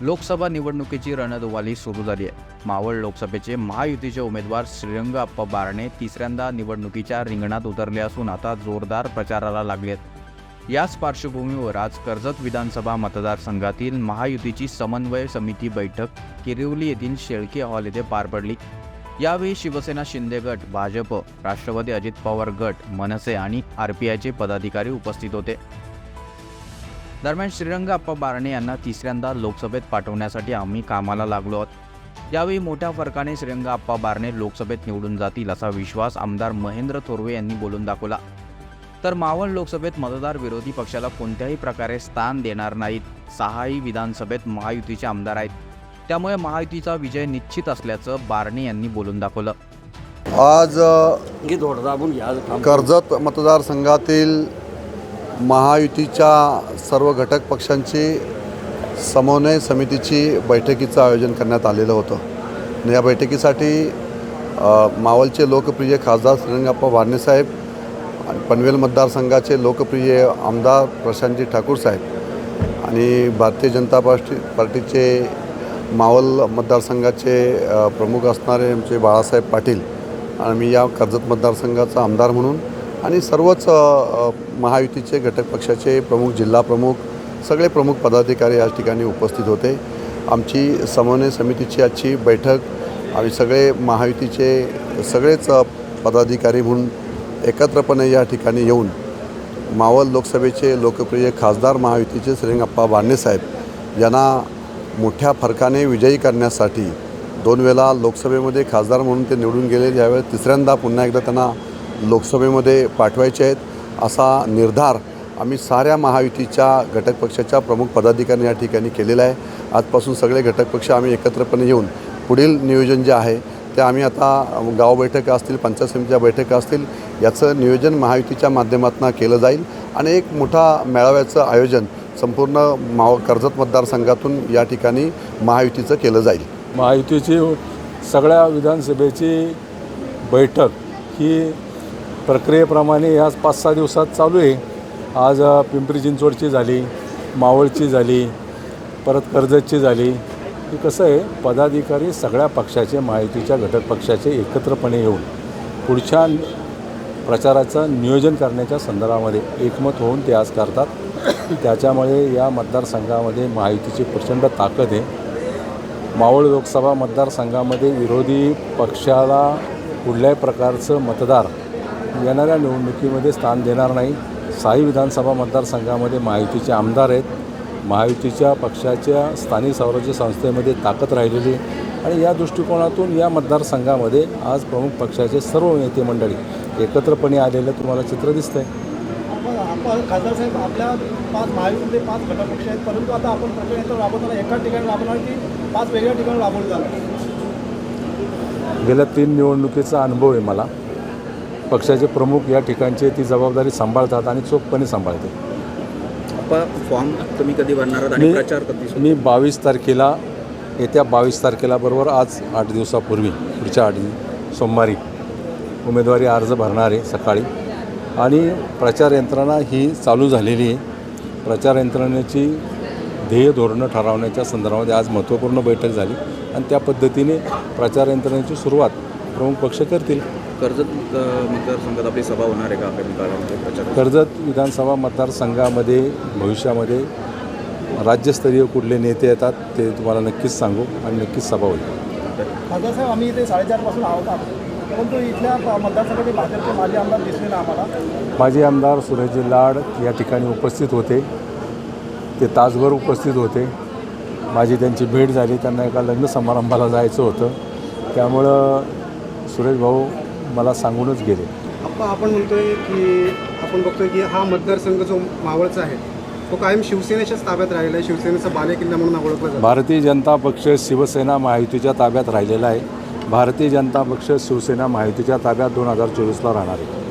लोकसभा निवडणुकीची रणधुवाली सुरू झाली आहे. मावळ लोकसभेचे महायुतीचे उमेदवार श्रीरंग अप्पा बारणे तिसऱ्यांदा निवडणुकीच्या रिंगणात उतरले असून आता जोरदार प्रचाराला लागले आहेत. याच पार्श्वभूमीवर आज कर्जत विधानसभा मतदारसंघातील महायुतीची समन्वय समिती बैठक किरिवली येथील शेळके हॉल येथे पार पडली. यावेळी शिवसेना शिंदे गट भाजप राष्ट्रवादी अजित पवार गट मनसे आणि आर पी आयचे पदाधिकारी उपस्थित होते. दरम्यान श्रीरंग अप्पा बारणे यांना तिसऱ्यांदा लोकसभेत पाठवण्यासाठी आम्ही कामाला लागलो आहोत. यावेळी मोठ्या फरकाने श्रीरंग अप्पा बारणे लोकसभेत निवडून जातील असा विश्वास आमदार महेंद्र थोरवे यांनी बोलून दाखवला. तर मावळ लोकसभेत मतदार विरोधी पक्षाला कोणत्याही प्रकारे स्थान देणार नाहीत. सहाही विधानसभेत महायुतीचे आमदार आहेत. त्यामुळे महायुतीचा विजय निश्चित असल्याचं बारणे यांनी बोलून दाखवलं. आज. कर्जत मतदारसंघातील महायुतीच्या सर्व घटक पक्षांची समन्वय समितीची बैठकीचं आयोजन करण्यात आलेलं होतं. या बैठकीसाठी मावलचे लोकप्रिय खासदार श्रीरंगाप्पा बारणेसाहेब आणि पनवेल मतदारसंघाचे लोकप्रिय आमदार प्रशांतजी ठाकूर साहेब आणि भारतीय जनता पार्टी पार्टीचे मावल मतदारसंघाचे प्रमुख असणारे आमचे बाळासाहेब पाटील आणि मी या कर्जत मतदारसंघाचा आमदार म्हणून आणि सर्वच महायुतीचे घटक पक्षाचे प्रमुख जिल्हा प्रमुख सगळे प्रमुख पदाधिकारी या ठिकाणी उपस्थित होते. आमची समन्वय समितीची आजची बैठक आम्ही सगळे महायुतीचे सगळेच पदाधिकारी म्हणून एकत्रपणे या ठिकाणी येऊन मावळ लोकसभेचे लोकप्रिय खासदार महायुतीचे श्रीरंगप्पा बारणेसाहेब यांना मोठ्या फरकाने विजयी करण्यासाठी दोन वेळा लोकसभेमध्ये खासदार म्हणून ते निवडून गेले. यावेळेस तिसऱ्यांदा पुन्हा एकदा त्यांना लोकसभेमध्ये पाठवायचे आहेत असा निर्धार आम्ही साऱ्या महायुतीच्या घटक पक्षाच्या प्रमुख पदाधिकाऱ्यांनी या ठिकाणी केलेला आहे. आजपासून सगळे घटक पक्ष आम्ही एकत्रपणे येऊन पुढील नियोजन जे आहे ते आम्ही आता गाव बैठका असतील पंचायत समितीच्या बैठका असतील याचं नियोजन महायुतीच्या माध्यमातून केलं जाईल. आणि एक मोठा मेळाव्याचं आयोजन संपूर्ण माव कर्जत मतदारसंघातून या ठिकाणी महायुतीचं केलं जाईल. महायुतीची सगळ्या विधानसभेची बैठक ही प्रक्रियेप्रमाणे या पाच सहा दिवसात चालू आहे. आज पिंपरी चिंचवडची झाली मावळची झाली परत कर्जतची झाली. की कसं आहे पदाधिकारी सगळ्या पक्षाचे माहितीच्या घटक पक्षाचे एकत्रपणे येऊन पुढच्या प्रचाराचं नियोजन करण्याच्या संदर्भामध्ये एकमत होऊन ते आज करतात. त्याच्यामुळे या मतदारसंघामध्ये माहितीची प्रचंड ताकद आहे. मावळ लोकसभा मतदारसंघामध्ये विरोधी पक्षाला कुठल्याही प्रकारचं मतदार येणाऱ्या निवडणुकीमध्ये स्थान देणार नाही. साई विधानसभा मतदारसंघामध्ये महायुतीचे आमदार आहेत. महायुतीच्या पक्षाच्या स्थानिक स्वराज्य संस्थेमध्ये ताकद राहिलेली आहे. आणि या दृष्टिकोनातून या मतदारसंघामध्ये आज प्रमुख पक्षाचे सर्व नेते मंडळी एकत्रपणे आलेलं तुम्हाला चित्र दिसतंय. आपण आपण खासदार साहेब आपल्या पाच महायुतीमध्ये पाच घटक पक्ष आहेत. परंतु आता आपण प्रचंड राबवताना एकाच ठिकाणी राबवणार की पाच वेगळ्या ठिकाणी राबवलं जाणार? गेल्या तीन निवडणुकीचा अनुभव आहे मला. पक्षाचे प्रमुख या ठिकाणचे ती जबाबदारी सांभाळतात आणि चोखपणे सांभाळते. फॉर्म तुम्ही कधी भरणार आणि प्रचार कधी मी बावीस तारखेला येत्या बावीस तारखेला बरोबर आज आठ दिवसापूर्वी पुढच्या आठ सोमवारी उमेदवारी अर्ज भरणार आहे सकाळी. आणि प्रचार यंत्रणा ही चालू झालेली आहे. प्रचार यंत्रणेची ध्येय धोरणं ठरवण्याच्या संदर्भामध्ये आज महत्त्वपूर्ण बैठक झाली आणि त्या पद्धतीने प्रचार यंत्रणेची सुरुवात प्रमुख पक्ष करतील. कर्जत मतदारसंघात आपली सभा होणार आहे का आगामी काळामध्ये प्रचार कर्जत विधानसभा मतदारसंघामध्ये भविष्यामध्ये राज्यस्तरीय कुठले नेते येतात ते तुम्हाला नक्कीच सांगू आणि नक्कीच सभा होईल. खासदार साहेब आम्ही इथे साडेचारपासून आहोत परंतु इथल्या मतदारसंघाचे भाजपचे माजी आमदार दिसले ना आम्हाला? माजी आमदार सुरेशजी लाड या ठिकाणी उपस्थित होते. ते तासभर उपस्थित होते. माझी त्यांची भेट झाली. त्यांना एका लग्न समारंभाला जायचं होतं. त्यामुळं सुरेश भाऊ मला सांगूनच गेले. आप्पा आपण म्हणतोय की आपण बघतोय की हा मतदारसंघ जो मावळचा आहे तो कायम शिवसेनेच्याच ताब्यात राहिला आहे शिवसेनेचा बालेकिल्ला म्हणून ओळखला जातो. भारतीय जनता पक्ष शिवसेना महायुतीच्या ताब्यात राहिलेला आहे. भारतीय जनता पक्ष शिवसेना महायुतीच्या ताब्यात दोन हजार चोवीसला राहणार आहे.